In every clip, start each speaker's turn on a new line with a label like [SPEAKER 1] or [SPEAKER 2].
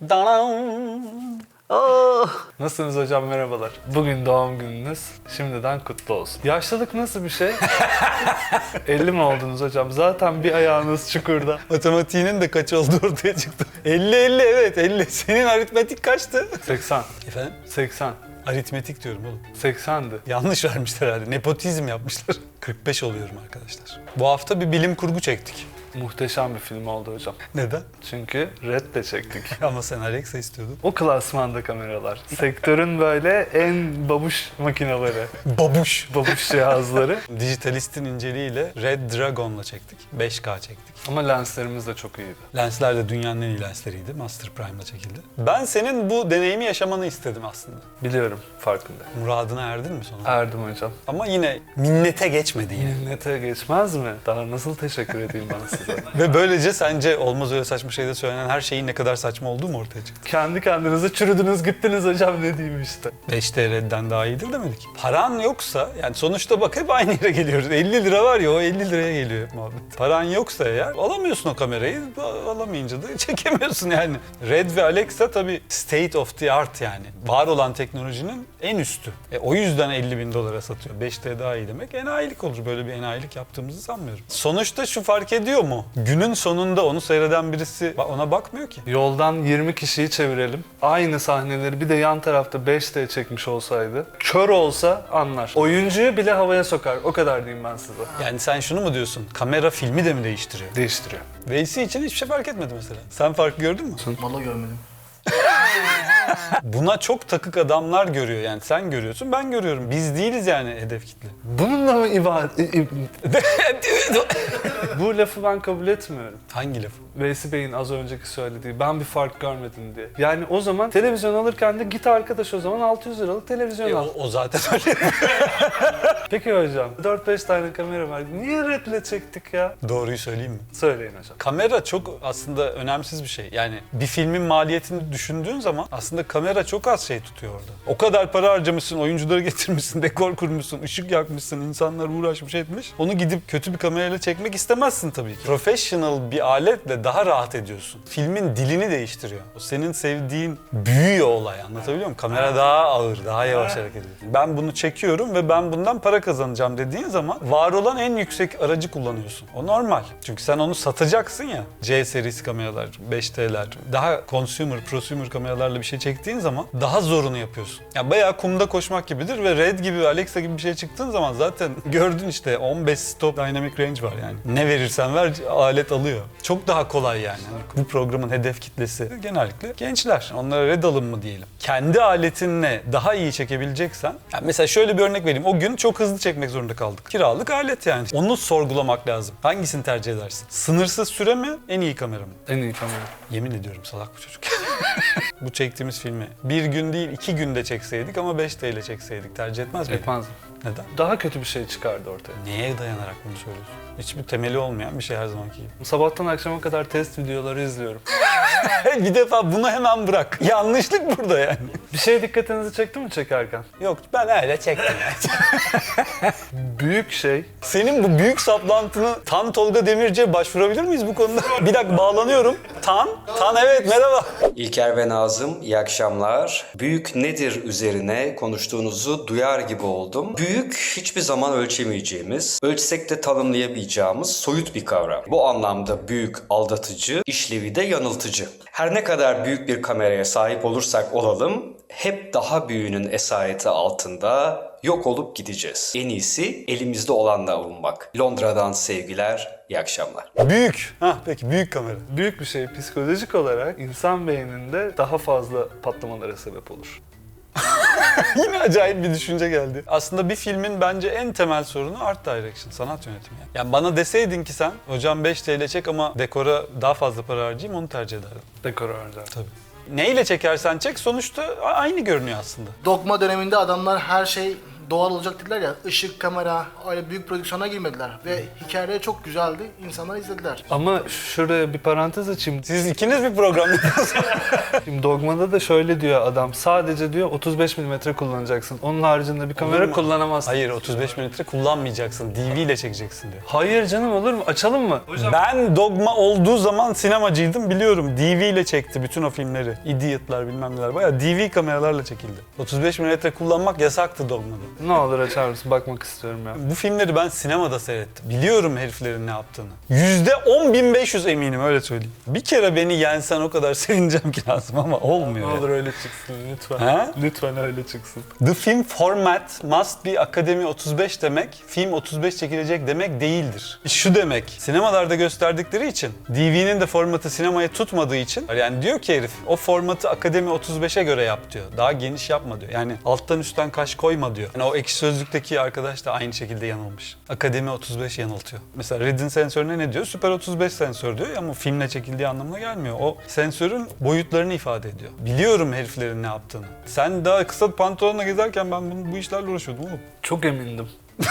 [SPEAKER 1] Danam. Oh. Nasılsınız hocam merhabalar. Bugün doğum gününüz. Şimdiden kutlu olsun. Yaşlılık nasıl bir şey? 50 mi oldunuz hocam? Zaten bir ayağınız çukurda.
[SPEAKER 2] Matematiğinin de kaç olduğu ortaya çıktı. 50 50 evet 50. Senin aritmetik kaçtı?
[SPEAKER 1] 80.
[SPEAKER 2] Efendim?
[SPEAKER 1] 80.
[SPEAKER 2] Aritmetik diyorum oğlum.
[SPEAKER 1] 80'di.
[SPEAKER 2] Yanlış vermişler herhalde. Nepotizm yapmışlar. 45 oluyorum arkadaşlar. Bu hafta bir bilim kurgu çektik.
[SPEAKER 1] Muhteşem bir film oldu hocam.
[SPEAKER 2] Neden?
[SPEAKER 1] Çünkü Red de çektik.
[SPEAKER 2] Ama sen Alexa istiyordun.
[SPEAKER 1] O klasmanda kameralar. Sektörün böyle en babuş makineleri,
[SPEAKER 2] Babuş.
[SPEAKER 1] babuş cihazları.
[SPEAKER 2] Dijitalistin inceliğiyle Red Dragon'la çektik. 5K çektik.
[SPEAKER 1] Ama lenslerimiz de çok iyiydi.
[SPEAKER 2] Lensler de dünyanın en iyi lensleriydi. Master Prime'la çekildi. Ben senin bu deneyimi yaşamanı istedim aslında.
[SPEAKER 1] Biliyorum farkında.
[SPEAKER 2] Muradına erdin mi sonra?
[SPEAKER 1] Erdim hocam.
[SPEAKER 2] Ama yine minnete geçmedi yine.
[SPEAKER 1] Minnete geçmez mi? Daha nasıl teşekkür edeyim bana size?
[SPEAKER 2] Ve böylece sence olmaz öyle saçma şeyde söylenen her şeyin ne kadar saçma olduğu mu ortaya çıktı?
[SPEAKER 1] Kendi kendinize çürüdünüz gittiniz hocam ne diyeyim işte.
[SPEAKER 2] 5 Red'den daha iyidir demedik. Paran yoksa yani sonuçta bak hep aynı yere geliyoruz. 50 lira var ya o 50 liraya geliyor muhabbet. Paran yoksa eğer alamıyorsun o kamerayı. Alamayınca da çekemiyorsun yani. Red ve Alexa tabii state of the art yani. Var olan teknolojinin en üstü. E, o yüzden 50 bin dolara satıyor. 5T daha iyi demek enayilik olur. Böyle bir enayilik yaptığımızı sanmıyorum. Sonuçta şu fark ediyor mu? Günün sonunda onu seyreden birisi ona bakmıyor ki.
[SPEAKER 1] Yoldan 20 kişiyi çevirelim. Aynı sahneleri bir de yan tarafta 5D çekmiş olsaydı. Kör olsa anlar. Oyuncuyu bile havaya sokar. O kadar diyeyim ben size.
[SPEAKER 2] Yani sen şunu mu diyorsun? Kamera filmi de mi değiştiriyor?
[SPEAKER 1] Değiştiriyor.
[SPEAKER 2] Veysi için hiçbir şey fark etmedi mesela. Sen fark gördün mü?
[SPEAKER 3] Valla görmedim.
[SPEAKER 2] Buna çok takık adamlar görüyor yani. Sen görüyorsun, ben görüyorum. Biz değiliz yani hedef kitle.
[SPEAKER 1] Bununla mı ibadet... Bu lafı ben kabul etmiyorum.
[SPEAKER 2] Hangi lafı?
[SPEAKER 1] Veysi Bey'in az önceki söylediği ben bir fark görmedim diye. Yani o zaman televizyon alırken de git arkadaş o zaman 600 liralık televizyon
[SPEAKER 2] E,
[SPEAKER 1] al.
[SPEAKER 2] o, o zaten öyle.
[SPEAKER 1] Peki hocam 4-5 tane kamera var. Niye redle çektik ya?
[SPEAKER 2] Doğruyu söyleyeyim mi?
[SPEAKER 1] Söyleyin hocam.
[SPEAKER 2] Kamera çok aslında önemsiz bir şey. Yani bir filmin maliyetini düşündüğün zaman aslında kamera çok az şey tutuyor orada. O kadar para harcamışsın, oyuncuları getirmişsin, dekor kurmuşsun, ışık yakmışsın, insanlar uğraşmış etmiş. Onu gidip kötü bir kamerayla çekmek istemezsin tabii ki. Professional bir aletle daha rahat ediyorsun. Filmin dilini değiştiriyor. O senin sevdiğin büyüyor olay anlatabiliyor muyum? Kamera daha ağır, daha yavaş hareket ediyor. Ben bunu çekiyorum ve ben bundan para kazanacağım dediğin zaman var olan en yüksek aracı kullanıyorsun. O normal. Çünkü sen onu satacaksın ya. C serisi kameralar, 5T'ler, daha consumer, prosumer kameralarla bir şey çektiğin zaman daha zorunu yapıyorsun. Ya bayağı kumda koşmak gibidir ve Red gibi, Alexa gibi bir şey çıktığın zaman zaten gördün işte 15 stop dynamic range var yani. Ne verirsen ver alet alıyor. Çok daha kolay yani. Hani bu programın hedef kitlesi genellikle gençler. Onlara Red alın mı diyelim. Kendi aletinle daha iyi çekebileceksen, yani mesela şöyle bir örnek vereyim. O gün çok hızlı çekmek zorunda kaldık. Kiralık alet yani. Onu sorgulamak lazım. Hangisini tercih edersin? Sınırsız süre mi, en iyi kamera mı?
[SPEAKER 1] En iyi kamera.
[SPEAKER 2] Yemin ediyorum salak bu çocuk. bu çektiğimiz filmi bir gün değil iki günde çekseydik ama 5 TL çekseydik tercih etmez miydin?
[SPEAKER 1] Etmezdim.
[SPEAKER 2] Neden?
[SPEAKER 1] Daha kötü bir şey çıkardı ortaya.
[SPEAKER 2] Neye dayanarak bunu söylüyorsun? Hiçbir temeli olmayan bir şey her zamanki gibi.
[SPEAKER 1] Sabahtan akşama kadar test videoları izliyorum.
[SPEAKER 2] bir defa bunu hemen bırak. Yanlışlık burada yani.
[SPEAKER 1] Bir şey dikkatinizi çekti mi çekerken?
[SPEAKER 2] Yok ben öyle çektim.
[SPEAKER 1] Büyük şey
[SPEAKER 2] Senin bu büyük saplantını Tan Tolga Demirci'ye başvurabilir miyiz bu konuda? bir dakika bağlanıyorum. Tan, Tan evet merhaba.
[SPEAKER 4] İlker ve Nazım iyi akşamlar. Büyük nedir üzerine konuştuğunuzu duyar gibi oldum. Büyük hiçbir zaman ölçemeyeceğimiz, ölçsek de tanımlayamayacağımız soyut bir kavram. Bu anlamda büyük aldatıcı, işlevi de yanıltıcı. Her ne kadar büyük bir kameraya sahip olursak olalım, hep daha büyüğünün esareti altında yok olup gideceğiz. En iyisi elimizde olanla avunmak. Londra'dan sevgiler, iyi akşamlar.
[SPEAKER 2] Büyük. Ha peki büyük kamera.
[SPEAKER 1] büyük bir şey psikolojik olarak insan beyninde daha fazla patlamalara sebep olur.
[SPEAKER 2] Yine acayip bir düşünce geldi. Aslında bir filmin bence en temel sorunu art direction, sanat yönetimi. Yani. yani bana deseydin ki sen hocam 5 TL çek ama dekora daha fazla para harcayayım onu tercih ederdim.
[SPEAKER 1] Dekor harcar.
[SPEAKER 2] Tabii. Neyle çekersen çek sonuçta aynı görünüyor aslında.
[SPEAKER 3] Dogma döneminde adamlar her şey doğal olacak dediler ya. ışık, kamera, öyle büyük prodüksiyona girmediler. Ve hikayeleri çok güzeldi. İnsanlar izlediler.
[SPEAKER 1] Ama şuraya bir parantez açayım.
[SPEAKER 2] Siz ikiniz bir program
[SPEAKER 1] Şimdi Dogma'da da şöyle diyor adam. Sadece diyor 35 mm kullanacaksın. Onun haricinde bir kamera
[SPEAKER 2] mu?
[SPEAKER 1] kullanamazsın.
[SPEAKER 2] Hayır 35 milimetre kullanmayacaksın. DV ile çekeceksin diyor.
[SPEAKER 1] Hayır canım olur mu? Açalım mı?
[SPEAKER 2] Ben dogma olduğu zaman sinemacıydım biliyorum. DV ile çekti bütün o filmleri. Idiot'lar bilmem neler. Bayağı DV kameralarla çekildi. 35 milimetre kullanmak yasaktı dogmada.
[SPEAKER 1] Ne olur açar mısın? Bakmak istiyorum ya.
[SPEAKER 2] Bu filmleri ben sinemada seyrettim. Biliyorum heriflerin ne yaptığını. %10.500 eminim öyle söyleyeyim. Bir kere beni yensen o kadar sevineceğim ki lazım ama olmuyor.
[SPEAKER 1] Ne olur öyle çıksın lütfen.
[SPEAKER 2] Ha?
[SPEAKER 1] Lütfen öyle çıksın.
[SPEAKER 2] The film format must be Akademi 35 demek, film 35 çekilecek demek değildir. Şu demek, sinemalarda gösterdikleri için, DV'nin de formatı sinemaya tutmadığı için, yani diyor ki herif, o formatı Akademi 35'e göre yap diyor. Daha geniş yapma diyor. Yani alttan üstten kaş koyma diyor. Yani o ekşi sözlükteki arkadaş da aynı şekilde yanılmış. Akademi 35 yanıltıyor. Mesela Red'in sensörüne ne diyor? Süper 35 sensör diyor ama filmle çekildiği anlamına gelmiyor. O sensörün boyutlarını ifade ediyor. Biliyorum heriflerin ne yaptığını. Sen daha kısa pantolonla gezerken ben bu, bu işlerle uğraşıyordum oğlum.
[SPEAKER 1] Çok emindim.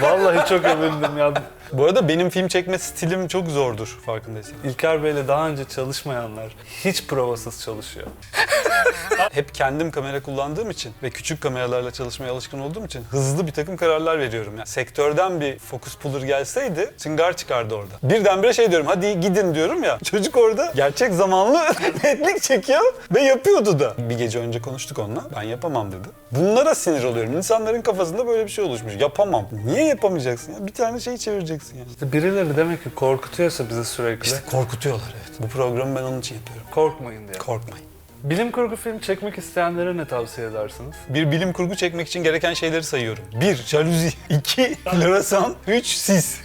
[SPEAKER 1] Vallahi çok emindim ya.
[SPEAKER 2] Bu arada benim film çekme stilim çok zordur farkındaysan.
[SPEAKER 1] İlker Bey'le daha önce çalışmayanlar hiç provasız çalışıyor.
[SPEAKER 2] Hep kendim kamera kullandığım için ve küçük kameralarla çalışmaya alışkın olduğum için hızlı bir takım kararlar veriyorum. Yani sektörden bir focus puller gelseydi çıngar çıkardı orada. Birdenbire şey diyorum hadi gidin diyorum ya. Çocuk orada gerçek zamanlı netlik çekiyor ve yapıyordu da. Bir gece önce konuştuk onunla. Ben yapamam dedi. Bunlara sinir oluyorum. İnsanların kafasında böyle bir şey oluşmuş. Yapamam. Niye yapamayacaksın ya? Bir tane şey çevireceksin yani.
[SPEAKER 1] İşte birileri demek ki korkutuyorsa bizi sürekli.
[SPEAKER 2] İşte korkutuyorlar evet. Bu programı ben onun için yapıyorum.
[SPEAKER 1] Korkmayın diye.
[SPEAKER 2] Korkmayın.
[SPEAKER 1] Bilim kurgu film çekmek isteyenlere ne tavsiye edersiniz?
[SPEAKER 2] Bir bilim kurgu çekmek için gereken şeyleri sayıyorum. 1. Jaluzi. 2. Floresan. 3. Sis.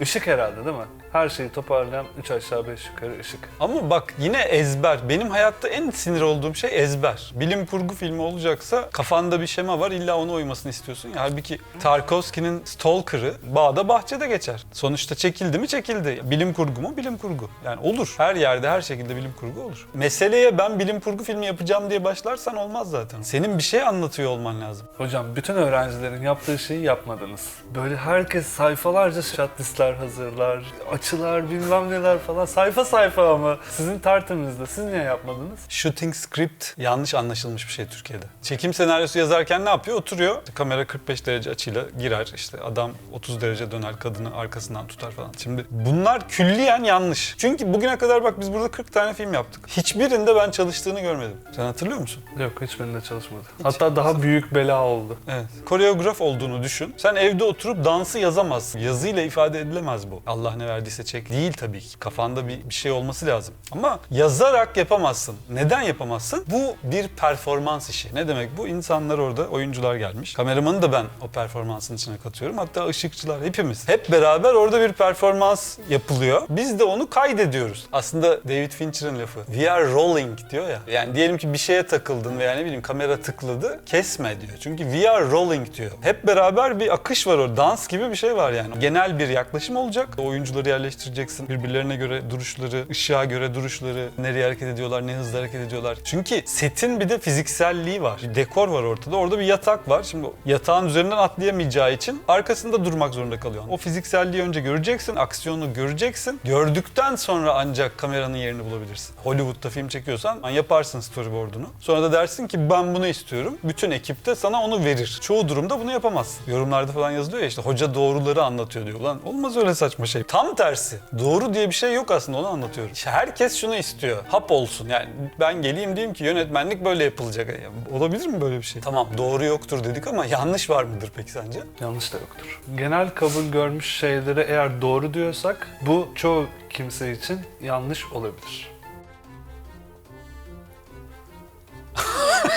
[SPEAKER 1] Işık herhalde değil mi? Her şeyi toparlayan 3 aşağı 5 yukarı ışık.
[SPEAKER 2] Ama bak yine ezber. Benim hayatta en sinir olduğum şey ezber. Bilim kurgu filmi olacaksa kafanda bir şema var illa ona uymasını istiyorsun. Ya, halbuki Tarkovski'nin Stalker'ı bağda bahçede geçer. Sonuçta çekildi mi çekildi. Bilim kurgu mu bilim kurgu. Yani olur. Her yerde her şekilde bilim kurgu olur. Meseleye ben bilim kurgu filmi yapacağım diye başlarsan olmaz zaten. Senin bir şey anlatıyor olman lazım.
[SPEAKER 1] Hocam bütün öğrencilerin yaptığı şeyi yapmadınız. Böyle herkes sayfalarca shot listler hazırlar, açılar bilmem neler falan. Sayfa sayfa ama sizin tertemizde. Siz niye yapmadınız?
[SPEAKER 2] Shooting script yanlış anlaşılmış bir şey Türkiye'de. Çekim senaryosu yazarken ne yapıyor? Oturuyor. Kamera 45 derece açıyla girer. İşte adam 30 derece döner kadını arkasından tutar falan. Şimdi bunlar külliyen yanlış. Çünkü bugüne kadar bak biz burada 40 tane film yaptık. Hiçbirinde ben çalıştığını görmedim. Sen hatırlıyor musun?
[SPEAKER 1] Yok hiçbirinde çalışmadı. Hatta daha büyük bela oldu.
[SPEAKER 2] Evet. Koreograf olduğunu düşün. Sen evde oturup dansı yazamazsın. Yazıyla ifade edilemez bu. Allah ne verdiyse çek. Değil tabii ki. Kafanda bir, bir şey olması lazım. Ama yazarak yapamazsın. Neden yapamazsın? Bu bir performans işi. Ne demek bu? İnsanlar orada, oyuncular gelmiş. Kameramanı da ben o performansın içine katıyorum. Hatta ışıkçılar hepimiz. Hep beraber orada bir performans yapılıyor. Biz de onu kaydediyoruz. Aslında David Fincher'ın lafı. We are rolling diyor ya. Yani diyelim ki bir şeye takıldın veya ne bileyim kamera tıkladı. Kesme diyor. Çünkü we are rolling diyor. Hep beraber bir akış var orada. Dans gibi bir şey var yani. Genel bir yaklaşım olacak. Oyuncuları yerleştireceksin. Birbirlerine göre duruşları, ışığa göre duruşları, nereye hareket ediyorlar, ne hızlı hareket ediyorlar. Çünkü setin bir de fizikselliği var. Bir dekor var ortada. Orada bir yatak var. Şimdi yatağın üzerinden atlayamayacağı için arkasında durmak zorunda kalıyor. O fizikselliği önce göreceksin, aksiyonu göreceksin. Gördükten sonra ancak kameranın yerini bulabilirsin. Hollywood'da film çekiyorsan yaparsın storyboard'unu. Sonra da dersin ki ben bunu istiyorum. Bütün ekip de sana onu verir. Çoğu durumda bunu yapamazsın. Yorumlarda falan yazılıyor ya işte hoca doğruları anlatıyor diyor. Ulan olmaz öyle saçma şey. Tam tersi. Doğru diye bir şey yok aslında onu anlatıyorum. İşte herkes şunu istiyor. Hap olsun. Yani ben geleyim diyeyim ki yönetmenlik böyle yapılacak. Ya, olabilir mi böyle bir şey? Tamam doğru yoktur dedik ama yanlış var mıdır peki sence?
[SPEAKER 1] Yanlış da yoktur. Genel kabul görmüş şeyleri eğer doğru diyorsak bu çoğu kimse için yanlış olabilir.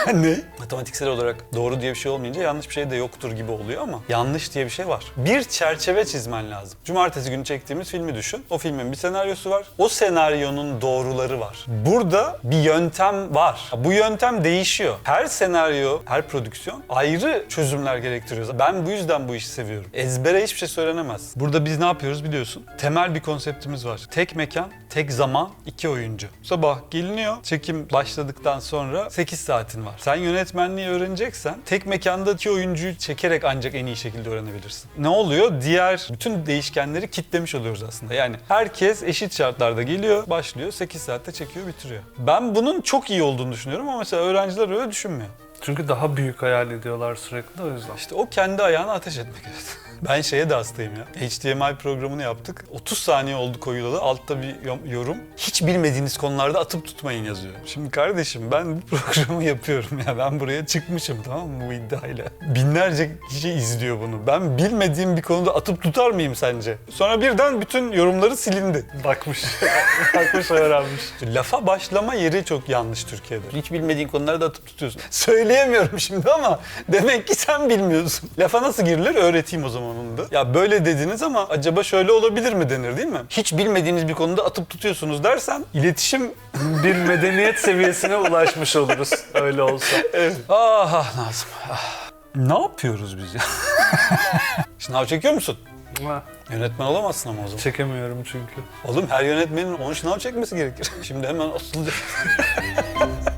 [SPEAKER 2] ne? Matematiksel olarak doğru diye bir şey olmayınca yanlış bir şey de yoktur gibi oluyor ama yanlış diye bir şey var. Bir çerçeve çizmen lazım. Cumartesi günü çektiğimiz filmi düşün. O filmin bir senaryosu var. O senaryonun doğruları var. Burada bir yöntem var. Bu yöntem değişiyor. Her senaryo, her prodüksiyon ayrı çözümler gerektiriyor. Ben bu yüzden bu işi seviyorum. Ezbere hiçbir şey söylenemez. Burada biz ne yapıyoruz biliyorsun? Temel bir konseptimiz var. Tek mekan, tek zaman iki oyuncu. Sabah geliniyor. Çekim başladıktan sonra 8 saatin var. Sen yönetmenliği öğreneceksen tek mekanda iki oyuncuyu çekerek ancak en iyi şekilde öğrenebilirsin. Ne oluyor? Diğer bütün değişkenleri kitlemiş oluyoruz aslında. Yani herkes eşit şartlarda geliyor, başlıyor, 8 saatte çekiyor, bitiriyor. Ben bunun çok iyi olduğunu düşünüyorum ama mesela öğrenciler öyle düşünmüyor.
[SPEAKER 1] Çünkü daha büyük hayal ediyorlar sürekli o yüzden.
[SPEAKER 2] İşte o kendi ayağına ateş etmek evet. Ben şeye de hastayım ya. HDMI programını yaptık. 30 saniye oldu koyulalı. Altta bir yo- yorum. Hiç bilmediğiniz konularda atıp tutmayın yazıyor. Şimdi kardeşim ben bu programı yapıyorum ya. Ben buraya çıkmışım tamam mı bu iddiayla. Binlerce kişi izliyor bunu. Ben bilmediğim bir konuda atıp tutar mıyım sence? Sonra birden bütün yorumları silindi.
[SPEAKER 1] Bakmış. Bakmış öğrenmiş.
[SPEAKER 2] Lafa başlama yeri çok yanlış Türkiye'de. Hiç bilmediğin konularda atıp tutuyorsun. Söyleyemiyorum şimdi ama demek ki sen bilmiyorsun. Lafa nasıl girilir öğreteyim o zaman onu da. Ya böyle dediniz ama acaba şöyle olabilir mi denir değil mi? Hiç bilmediğiniz bir konuda atıp tutuyorsunuz dersen iletişim...
[SPEAKER 1] Bir medeniyet seviyesine ulaşmış oluruz öyle olsa.
[SPEAKER 2] Ah ah Nazım. ah. Ne yapıyoruz biz ya? Şınav çekiyor musun?
[SPEAKER 1] Ha,
[SPEAKER 2] Yönetmen olamazsın ama o zaman.
[SPEAKER 1] Çekemiyorum çünkü.
[SPEAKER 2] Oğlum her yönetmenin 10 şınav çekmesi gerekir. Şimdi hemen asılacak.